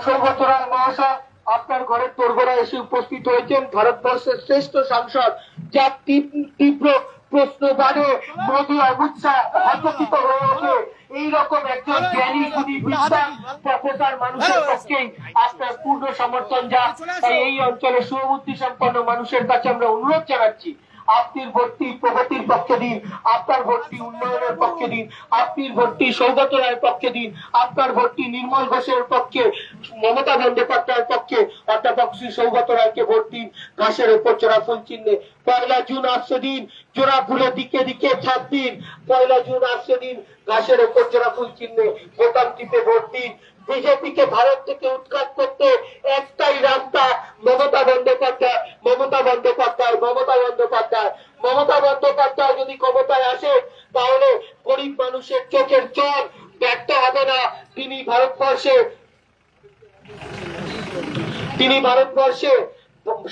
সৌগত রায় মহাশয়, আপনার ঘরের তোরগোড়া এসে উপস্থিত হয়েছেন। ভারতবর্ষের শ্রেষ্ঠ সাংসদ যার তীব্র- তীব্র প্রশ্নবাদে মোদী অমিত শাহ হতচিত হয়ে ওঠে এইরকম একজন জ্ঞানী গুণী বিদ্বান প্রফেসর মানুষের পক্ষেই আপনার পূর্ণ সমর্থন যা এই অঞ্চলে সুবুদ্ধি সম্পন্ন মানুষের কাছে আমরা অনুরোধ জানাচ্ছি। আপনির ভর্তি প্রগতির পক্ষে দিন, আপনার ভর্তি উন্নয়নের পক্ষে দিন আপনির ভর্তি সৌগত রায়ের পক্ষে দিন, আপনার ভর্তি নির্মল ঘোষের পক্ষে, মমতা বন্দ্যোপাধ্যায়ের পক্ষে, অধ্যাপক শ্রী সৌগত রায়কে ভোট দিন, ঘাসের উপর চোরা ফুল চিহ্নে। পয়লা জুন আসছে দিন জোড়া ফুলে দিকে দিকে ছাপ দিন, পয়লা জুন আসছে দিন, ঘাসের উপর চোরা ফুল চিহ্নে বোতাম টিপে ভোট দিন। বিজেপিকে ভারত থেকে উৎখাত করতে একটাই রাস্তা মমতা বন্দ্যোপাধ্যায় মমতা বন্দ্যোপাধ্যায় মমতা বন্দ্যোপাধ্যায়। মমতা বন্দ্যোপাধ্যায় যদি ক্ষমতায় আসে, তাহলে গরিব মানুষের চোখের চোখ ব্যর্থ হবে না। তিনি ভারতবর্ষে তিনি ভারতবর্ষে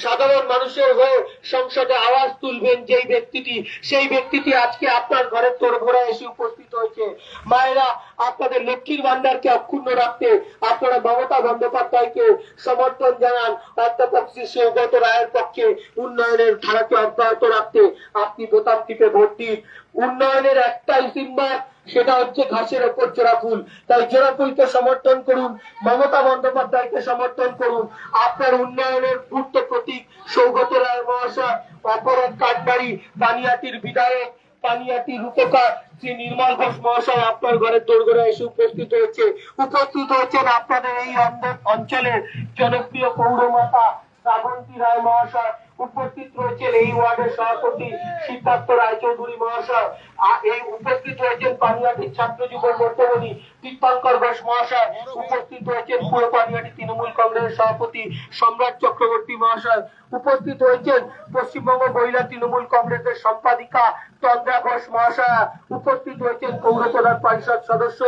সাধারণ মানুষের হয়ে সংসদে আওয়াজ তুলবেন যেই ব্যক্তিটি, সেই ব্যক্তিটি আজকে আপনার ঘরের তোর ঘোরা এসে উপস্থিত হয়েছে। মায়েরা, আপনাদের লক্ষ্মীর ভান্ডারকে অক্ষুণ্ণ রাখতে আপনারা মমতা বন্দ্যোপাধ্যায়কে সমর্থন জানান। অধ্যাপক শ্রী সৌগত রায়ের পক্ষে উন্নয়নের ধারাকে অব্যাহত রাখতে আপনি বোতাম টিপে ভোট দিন। উন্নয়নের একটাই সিম্বল সেটা হচ্ছে ঘাসের ওপর জোড়া ফুল। তাই জোড়া ফুলকে সমর্থন করুন, মমতা বন্দ্যোপাধ্যায়কে সমর্থন করুন। আপনার উন্নয়নের পূর্ত প্রতীক সৌগত রায় মহাশয়, অপরাধ কাঠবাড়ি পানিয়াটির বিধায়ক পানিয়াটি রূপকার শ্রী নির্মল ঘোষ মহাশয় আপনার ঘরের দোরগোড়া এসে উপস্থিত হয়েছে। উপস্থিত হয়েছেন আপনাদের এই অঞ্চলের জনপ্রিয় পৌরমাতা শ্রাবন্তী রায় মহাশয়। উপস্থিত রয়েছেন এই ওয়ার্ডের সভাপতি সিদ্ধার্থ রায়চৌধুরী মহাশয়, আর এই উপস্থিত রয়েছেন পানিয়াটির ছাত্র যুব মধ্যমণি তীর্থঙ্কর ঘোষ মহাশয়, উপস্থিত রয়েছেন পুরো পানিয়াটি তৃণমূল কংগ্রেসের সভাপতি সম্রাট চক্রবর্তী মহাশয় উপস্থিত হয়েছেন। পশ্চিমবঙ্গ মহিলা তৃণমূল কংগ্রেসের সম্পাদিকা চন্দ্রা ঘোষ মহাশয় উপস্থিত হয়েছেন। পৌর প্রধান পরিষদ সদস্য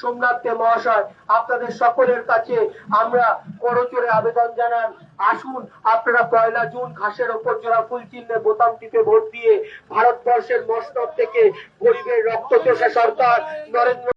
সোমনাথ দে মহাশয়। আপনাদের সকলের কাছে আমরা করচরে আবেদন জানান। আসুন, আপনারা পয়লা জুন ঘাসের ওপর জোড়া ফুল চিহ্নে বোতাম টিপে ভোট দিয়ে ভারতবর্ষের মস্তক থেকে গরিবের রক্ত চোষা সরকার। নরেন্দ্র